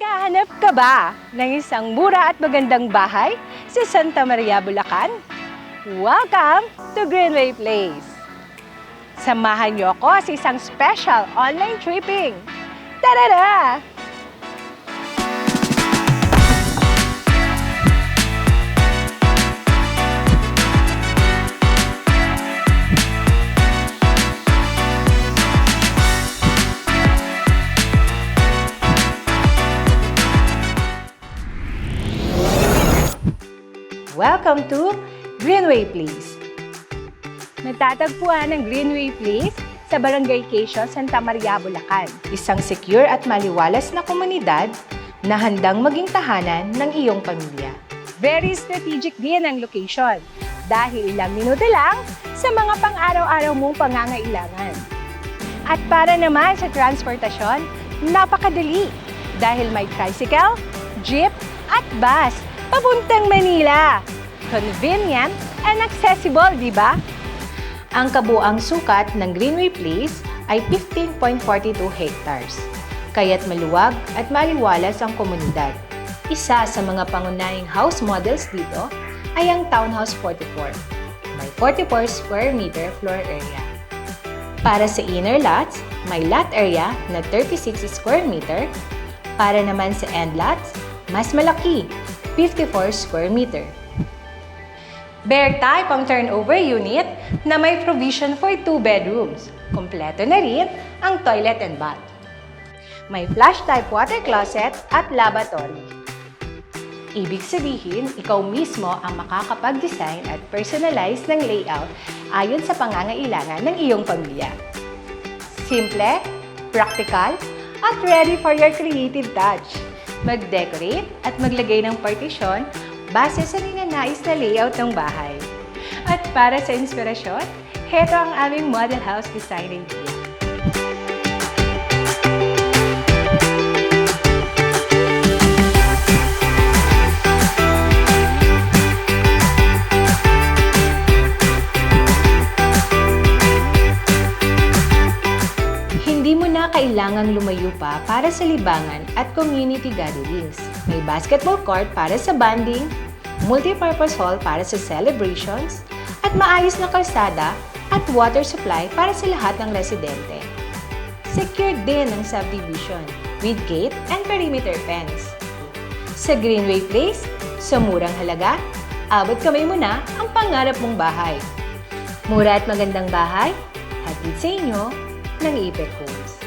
Naghahanap ka ba ng isang mura at magandang bahay sa Santa Maria, Bulacan? Welcome to Greenway Place! Samahan niyo ako sa isang special online tripping. Tarara! Welcome to Greenway Place. Natatagpuan ng Greenway Place sa Barangay Quezon, Santa Maria, Bulacan. Isang secure at maliwalas na komunidad na handang maging tahanan ng iyong pamilya. Very strategic din ang location dahil ilang minuto lang sa mga pang-araw-araw mong pangangailangan. At para naman sa transportasyon, napakadali dahil may tricycle, jeep at bus papuntang Manila. Convenient and accessible, di ba? Ang kabuang sukat ng Greenway Place ay 15.42 hectares. Kaya't maluwag at maliwalas ang komunidad. Isa sa mga pangunahing house models dito ay ang Townhouse 44. May 44 square meter floor area. Para sa inner lots, may lot area na 36 square meter. Para naman sa end lots, mas malaki, 54 square meter. Bear type ang turnover unit na may provision for two bedrooms. Kompleto na rin ang toilet and bath. May flush type water closet at lavatory. Ibig sabihin, ikaw mismo ang makakapag-design at personalize ng layout ayon sa pangangailangan ng iyong pamilya. Simple, practical, at ready for your creative touch. Mag-decorate at maglagay ng partition base sa ninanais na layout ng bahay. At para sa inspirasyon, heto ang aming model house design idea. Kailangang lumayo pa para sa libangan at community gatherings. May basketball court para sa banding, multipurpose hall para sa celebrations, at maayos na kalsada at water supply para sa lahat ng residente. Secured din ang subdivision with gate and perimeter fence. Sa Greenway Place, sa murang halaga, abot kamay mo na ang pangarap mong bahay. Mura at magandang bahay, hatid sa inyo ng Ipec Home.